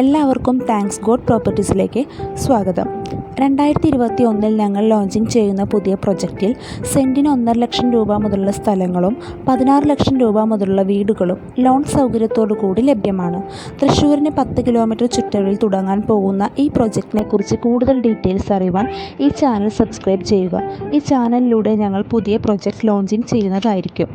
എല്ലാവർക്കും thanks God പ്രോപ്പർട്ടീസിലേക്ക് സ്വാഗതം. രണ്ടായിരത്തി ഇരുപത്തി ഒന്നിൽ ഞങ്ങൾ ലോഞ്ചിങ് ചെയ്യുന്ന പുതിയ പ്രൊജക്റ്റിൽ സെന്റിന് ഒന്നര ലക്ഷം രൂപ മുതലുള്ള സ്ഥലങ്ങളും പതിനാറ് ലക്ഷം രൂപ മുതലുള്ള വീടുകളും ലോൺ സൗകര്യത്തോടു കൂടി ലഭ്യമാണ്. തൃശ്ശൂരിന് പത്ത് കിലോമീറ്റർ ചുറ്റളവിൽ തുടങ്ങാൻ പോകുന്ന ഈ പ്രൊജക്റ്റിനെ കുറിച്ച് കൂടുതൽ ഡീറ്റെയിൽസ് അറിയുവാൻ ഈ ചാനൽ സബ്സ്ക്രൈബ് ചെയ്യുക. ഈ ചാനലിലൂടെ ഞങ്ങൾ പുതിയ പ്രൊജക്റ്റ് ലോഞ്ചിങ് ചെയ്യുന്നതായിരിക്കും.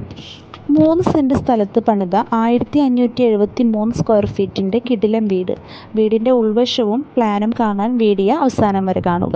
മൂന്ന് സെന്റ് സ്ഥലത്ത് പണിത ആയിരത്തി അഞ്ഞൂറ്റി എഴുപത്തി മൂന്ന് സ്ക്വയർ ഫീറ്റിന്റെ കിടിലം വീട്. വീടിന്റെ ഉൾവശവും പ്ലാനും കാണാൻ വീഡിയോ അവസാനം വരെ കാണുക.